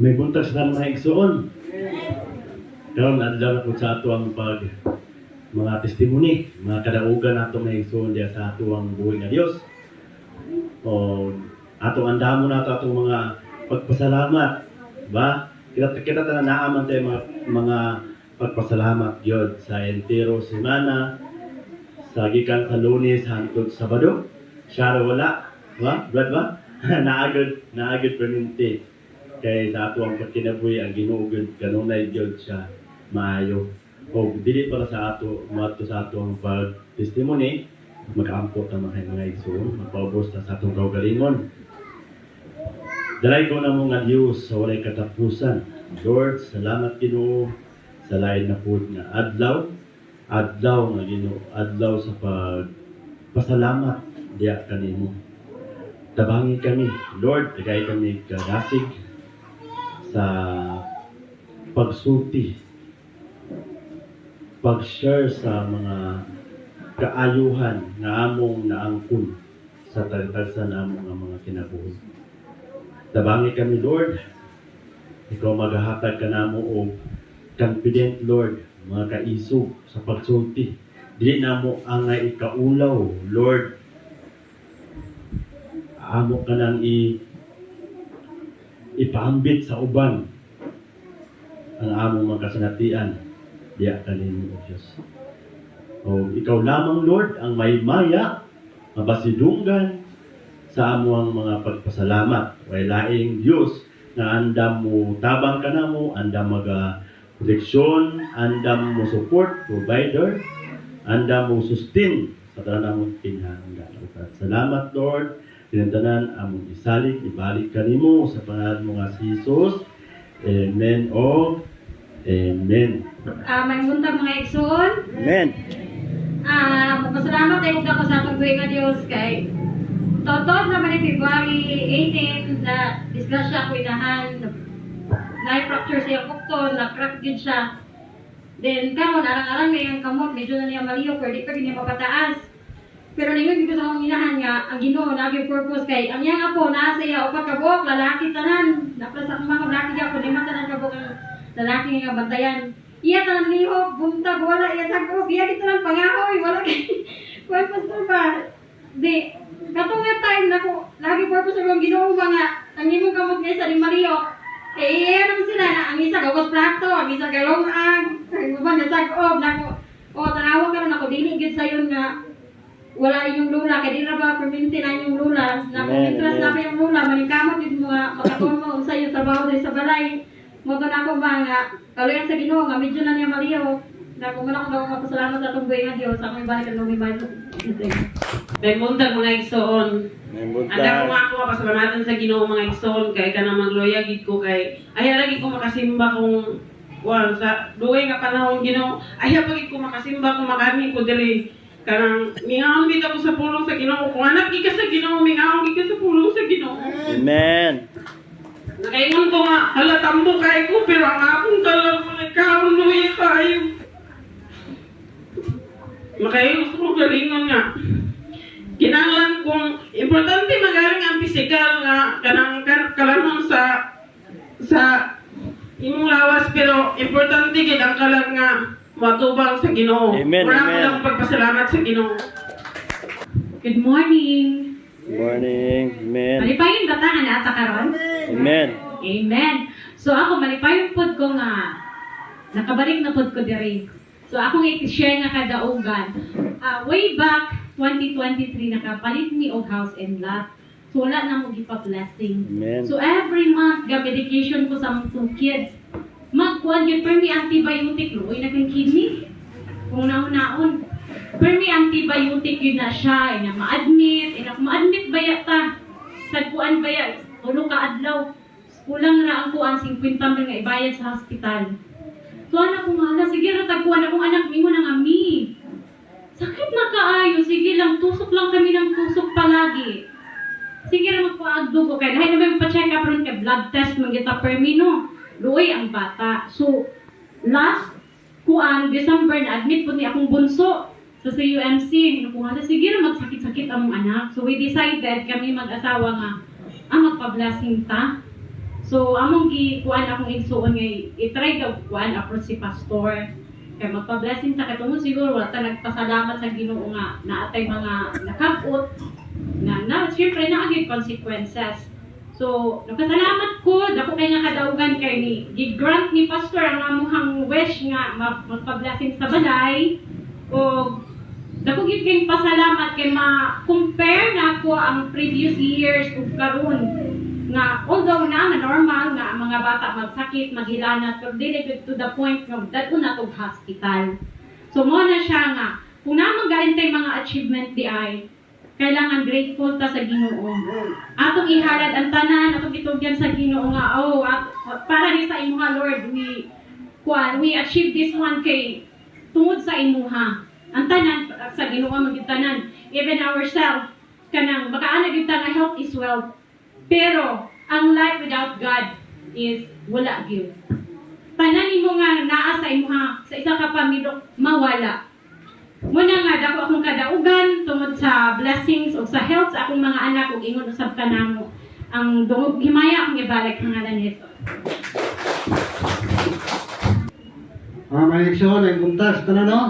May buntag sa mga igsoon. Karon adlaw po sa ato ang pag mga testimony, mga kadaugan nato may igsoon diya sa ato ang buhay nga Dios. O ato andamo na ato mga pagpasalamat, ba? Kita kita tanan naaman tayo mga mga pagpasalamat gyud sa entero semana sa gikan sa Lunes hangtod Sabado. Siya wala, ba? Brad ba? naagad naagad perminti kay sa ato ang pagkinabuhi ang Ginoo gyud kanunay gyud siya maayo. O dili para sa ato mato sa ato ang pag testimony makaampo ta mga mga igsoon, magpaubos ta sa atong kaugalingon. Dalay ko na mo nga Diyos sa walay katapusan. Lord, salamat Ginoo sa lain na po nga adlaw. Adlaw nga Ginoo, adlaw sa pag pasalamat diya kanimo. Tabangi kami, Lord, tagay kami kadasig sa pagsulti, pag-share sa mga kaayuhan na among naangkon sa talagtasan namong nga mga kinabuhi. Tabangi kami, Lord. Ikaw maghahatag ka namo og confident, Lord, mga kaisog sa pagsulti. Dili namo ang ikaulaw, Lord. Amo ka nang i ipaambit sa uban ang among mga kasanatian. Diya kanimo, O Diyos. O ikaw lamang, Lord, ang may maya, mabasidunggan sa amuang mga pagpasalamat. Way laing Diyos na andam mo tabang ka na mo, andam maga proteksyon, andam mo support, provider, andam mo sustain sa tanan mo kinahanglan. Salamat, Lord. Tinantanan among isalig, ibalik ka nimo sa pangalan mo nga si Jesus. Amen o Amen. Ah, may buntag mga igsoon. Amen. Ah, magpasalamat tayo ako sa atong buhay nga Dios kay Totoo naman ni February 18 na disgrasya ko inahan na-fracture siya kukton, na-crack din siya. Then karon arang-arang may ang kamot, medyo na niya maliyo, pwede pa niya mapataas. Pero ningon dito sa akong inahan nga, ang Ginoo naging purpose kay ang yang apo naa sa iya upat ka lalaki tanan. Naplas sa mga lalaki ako, lima tanan ka buok ang lalaki nga bantayan. Iya tanan lihok, buntag wala iya sagop, iya kita lang pangahoy, wala kay Kuan pastor ba? Di, kato nga time na ko, lagi purpose ang Ginoo nga, ang imong kamot niya sa limalio. Eh, iya naman sila na ang isa gawos plato, ang isa galong-ang, ang iba nga sagob na ko. O, tanawa ka rin ako, dili gid sayon nga, wala inyong lula, kaya di na ba perminti na inyong lula. Na amen. na pa yung lula, manikamot din mga makatuon mo sa iyo trabaho din sa balay. Mo na ako ba nga, kaluyan sa ginoo nga, medyo na niya maliyaw. Na kung wala ko daw mapasalamat sa itong buhay nga Diyos, ako may balik ang lumibay. May buntag mga igsoon. May Anda ko nga ako pasalamatan sa Ginoo mga igsoon kay kanang magloya gid ko kay ay lagi ko makasimba kung well, sa duwe nga panahon Ginoo ay pagid ko makasimba kung magami ko diri kanang mingaon gid ako sa pulong sa Ginoo kung anak gid ka sa Ginoo mingaon gid ka sa pulong sa Ginoo Amen. Nakaingon ko nga, hala tambo kay ko, pero ang akong kalang mga kaon luya kayo. Makayo gusto ko galingon nga. Kinanglan kong, importante magaling ang pisikal nga, kanang kan- kalanon sa, sa imong lawas, pero importante gid ang kalag nga matubang sa Ginoo. Amen, amen. lang pagpasalamat sa Ginoo. Good morning! Morning. Amen. Malipayon ba ta na ata karon? Amen. Amen. So ako malipayon pod ko nga nakabalik na pod ko diri. So akong i-share nga kadaugan. Ah, way back 2023 nakapalit mi og house and lot. So wala na mo gipa-blessing. Amen. So every month ga medication ko sa mga kids. Magkuan yun per mi antibiotic luoy na kang kidney. Kung naon-naon. Per mi antibiotic yun na siya, ina ma-admit, ina ma-admit ba ta? Sa kuan ba ya? Tulo ka adlaw. Kulang na ang kuan 50 mil nga ibayad sa hospital. So anak ko nga, sige ra tagkuan akong anak mingo nang ami. Sakit na kaayo, sige lang, tusok lang kami ng tusok palagi. Sige ra magpaagdo ko kay dahil naman pa-check up ron kay blood test man kita per mino. Luoy ang bata. So last kuan December na admit po ni akong bunso sa CUMC. Nakuha na sige ra magsakit-sakit ang anak. So we decided kami mag-asawa nga ah magpa-blessing ta. So, among gi kuan akong igsuon nga i-try daw kuan approach si pastor. Kay magpa-blessing ta katong siguro wala ta nagpasalamat sa Ginoo nga naatay mga nakabot na na syempre na agay consequences. So, nagpasalamat ko, dako kay nga kadaugan kay ni gi-grant ni pastor ang amuhang wish nga ma- magpa-blessing sa balay o dako kay pasalamat kay ma-compare na ko ang previous years ug karon nga although na normal nga ang mga bata magsakit, maghilanat, pero dili to the point nga dadto na tog hospital. So mo na siya nga kung naman galing mga achievement di ay kailangan grateful ta sa Ginoo. Atong ihalad ang tanan, atong itugyan sa Ginoo nga oh at, para ni sa imuha Lord we kuan we achieve this one kay tungod sa imuha. Ang tanan sa Ginoo magid tanan even ourselves kanang makaana gyud ta nga health is wealth. Pero ang life without God is wala gyud. Tanan nimo nga naa sa imuha sa isa ka pamilya mawala. Muna nga dako akong kadaugan tungod sa blessings o sa health sa akong mga anak ug ingon usab kanamo. Ang dungog himaya ibalik ang ngalan ni Jesus. Ah, may leksyon, ay buntas, tanan no?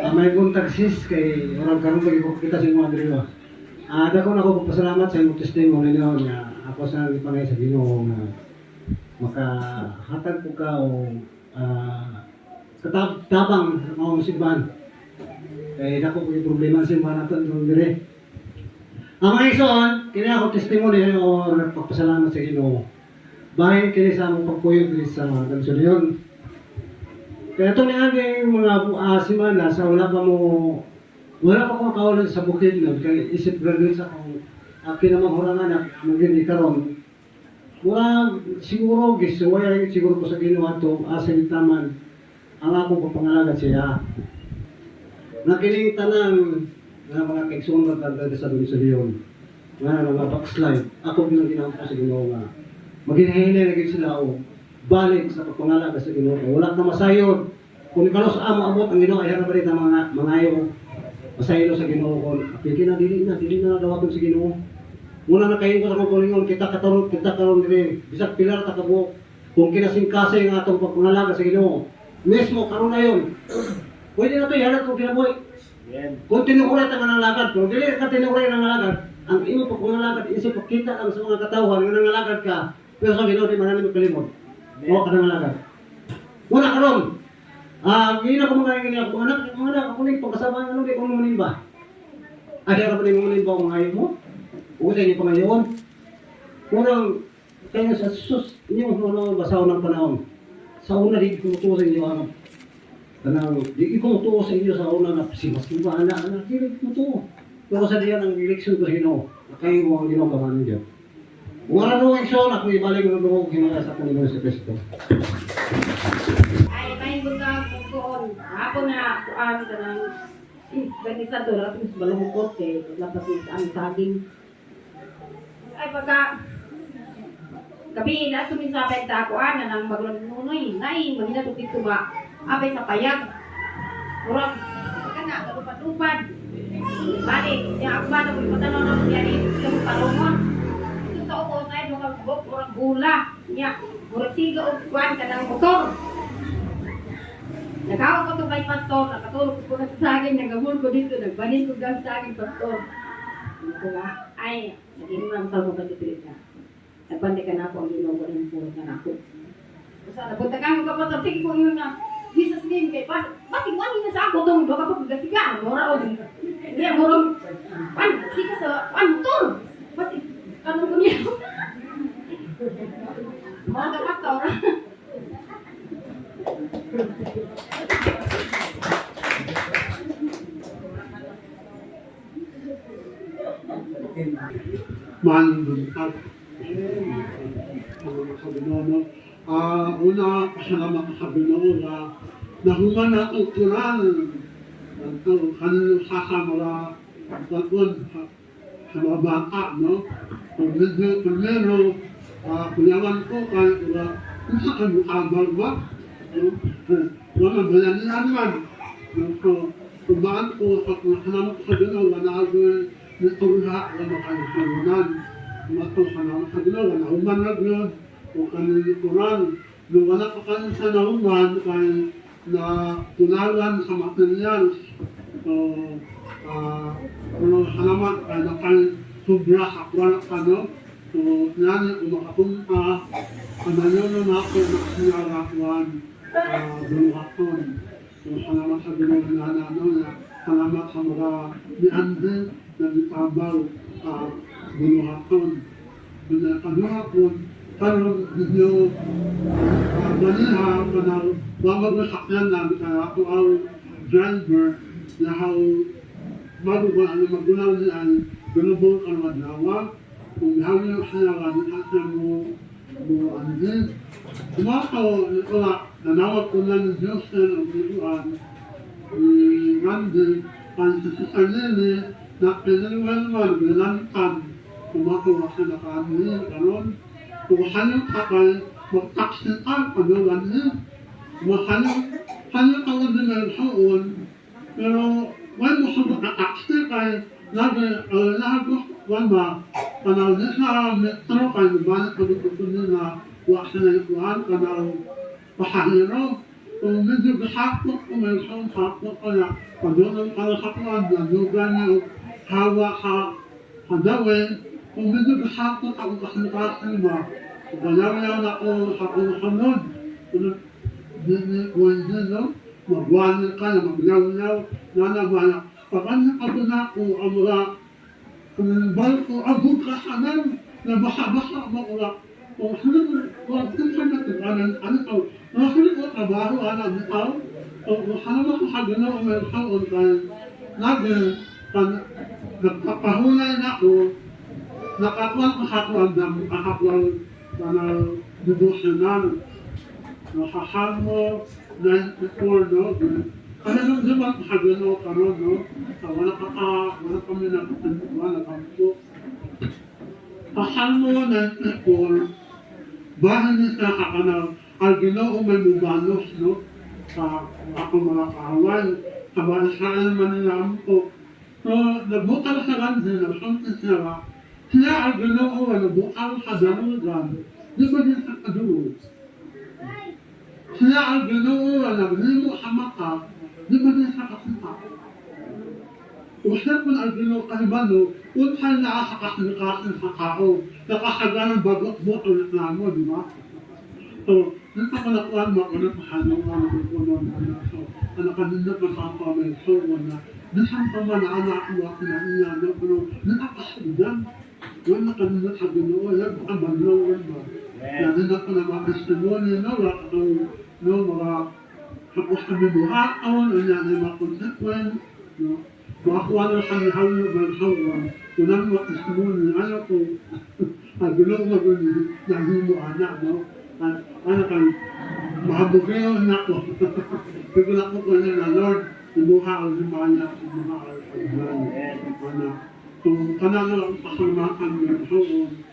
Ah, may buntag sis, kay orang karon lagi ko kita sa mga diriwa. Ah, dako na ko pasalamat sa imong testimony niyo nga ako sa ipangay sa Ginoo nga makahatag ko ka o ah, katab tabang sa mga simbahan. Kay dako ko yung problema sa natin dito dire. Ang mga igsoon, kini ako testimony o pagpasalamat sa Ginoo. Bahin kini sa among pagpuyo diri sa Gansulion. Kaya itong niaging mga uh, simana sa wala pa mo, wala pa ko makawalan sa bukid nun, kaya isip graduate sa akong uh, kinamanghurangan na maging karon. Wala siguro gisuwaya siguro ko sa ginawa to, asin taman, ang akong kapangalaga siya. Nakiling tanan nga mga kaigsuong magkagada sa domisyon nga mga backslide, ako bilang ginawa ko sa ginawa nga. Maghinahina na gid sila o balik sa pagpangalaga sa Ginoo. Wala na masayod. Kung ikaw sa amo abot ang Ginoo ay harap rin ang mga mangayo. Masaylo sa Ginoo ko. Piki na dili na dili na dawaton sa Ginoo. Muna na kayo ko sa kulingon kita katarong kita karon dili bisag pilar ta kabo. Kung kinasingkasay ang atong pagpangalaga sa Ginoo. Mismo karon na yon. Pwede na to ihalat kung kinabuhi. Kung tinukuray ang nangalagad, kung dili ka tinukuray ang nangalagad, ang imo pagpangalagad, isip pagkita lang sa mga katawan, nga nangalagad ka, pero sa Ginoo di mananami kalimot. O ka nangalagad. Wala ka ron. Ah, gina ko mga ngini ako, anak, mga anak, ako ning pagkasama ano di ko mo ba? Ay, ara pa ni mo ba ang ayaw mo? Usa ni pangayon. Kurang kaya sa sus, inyo ano basaw ng panahon. Sa una ko tuwa sa inyo ano. Kanang di ko tuwa sa inyo sa una na si masimba ana ana dili ko tuwa. Pero sa diyan ang eleksyon ko sa Ginoo. Kayo mo ang Ginoo kamanon diyan. Wala nung eleksyon ako ibalik ng dugo ko hinala sa Panginoon sa Kristo. Ay, may mga kukuon. Ako na kuan ka ng organisador at mas balungkot kay labas ni ang saging. Ay pagka gabi na sumisabay ta ako ana nang maglong nunoy. Nay, magina tupit ko ba? Abay sa payag. Murag kana kalupad-upad. Balik, siya ako ba na ko patanong na siya ni. Ito sa ako sa mga bok murag gula. Nya, murag siga og kuan kanang motor. Nakawa ko to kay pastor, nakatulog ko na sa akin, nagamul ko dito, nagbanis ko dyan sa akin, pastor. Ko nga, ay, naging lang sa mga katipilit na. Nagbandi ka na ako, ang ko rin po na ako. Basta napunta ka mo ka pastor, sige ko yun na, Name kay pas, basig wani na sa ako tong baka pag gasiga, mura o Hindi, mura, pan, sige sa, pan, motor. Basig, kanong ko niya. Mga ka pastor. Manunod mga kabinono. Ah, una, pasalamat ka sa Ginoo na nahuman na ang turan ang kanino sasamara ang pagod sa sa mga bata, no? Kung medyo, kung meron, ah, kunyawan ko kahit wala, kung sa kami amal ba? No? Wala bayan naman. No? So, kung baan ko salamat ko sa Ginoo, wala ako nito lahat na makalimutan. Mato sa naman sa Ginoo, na human na o kanilikuran. Nung wala pa kayo sa nauman, kay na kunalan sa materials. So, ah, mga halaman, kaya na kayo sobra kakwala ka, no? So, yan, kung makapunta, kanayon na ako na sinarakuan, ah, bulungaton. So, salamat sa Ginoo na ano na salamat sa mga niande na sa karon ninyo uh, maniha ka na wawag na sakyan namin kaya ako ang driver na how magugo ano magunaw ni ang gunubol ang madlawa kung hawin ang sinaran at na mo mo ano din Kumakaw, wala, nanawag ko na ng Diyos na ng Bituan, ni Randy, ang sa sarili, na pinaliwalman, binantan, kumakaw sa nakami, karon, kung hanong kapal, magtaksitan, ano Randy, mahanong, hanong ka din ng haon, pero, wala mo sa magtaksi kay, Lagi, uh, lahat ko, wala, kanaw na sa metro, kay nabanat ko dito ko nila, wa sa nalikuhan, kanaw, pahahiro, kung medyo gasakot ko, may isang sakot ko na, ka, medyo gasakot ako sa ko hindi, no? Magwanan ka na, maglaw-law, nanabala, pag ano ka na ako, ang mga, kung barko, abog ka sa nan, na basa-basa mo ula, kung sino mo, kung ka natin, ano, ano to, mga sino ko trabaho, ano, bitaw, kung ano mo sa gano'n, o may saon kayo, nage, kan, nagpapahulay na ako, nakakuha ko sa kuwan na makakuha na devotional, nakahamo, 94, no, kasi nung di ba sa gano'n karon, no, Ah, wala ka ka, wala kami na wala kami po. Kahamo 94, bahan niya sa kakanaw, ang ginoo may mubalos, no, sa ako mga kahawan, sa banasaan man nila po. So, nabukal sa ganzi, nasuntin sila, sila ang ginoo ay nabukal sa danugan, di ba din sa kadulo? Sila ang ginoo ay naglimo sa mata, di ba din sa kasinta? Usap mo ang ginoo kahibalo, unhan na sa kasinikasin sa tao, nakakaganang bagot-bot ulit na mo, di ba? So, dito ko nakuha mo, ano pa hanong mga nagpupunan na so, ano kanina pa sa pamay, so, na, Bisan pa man ang anak mo ako na iya, no, pero nakakasigan. Wala kanina sa ginoo, yan, ang banlawan ba? Yan na ko na mga testimony, no, wala ko, no, mga tapos kami buhaon, o yan ay mga consequence, no, makakuha na kami hawlo ng hawan, unang mga testimony, ano ko, ang ginoo mo ko, naging mo anak, no, At ano kan, mahabugyo na ko. Pero na ko ko na Lord, ibuha ang simbahan niya, ibuha ang pagbuhan. Ano, kung kanalo ang pasalamakan ng Panginoon,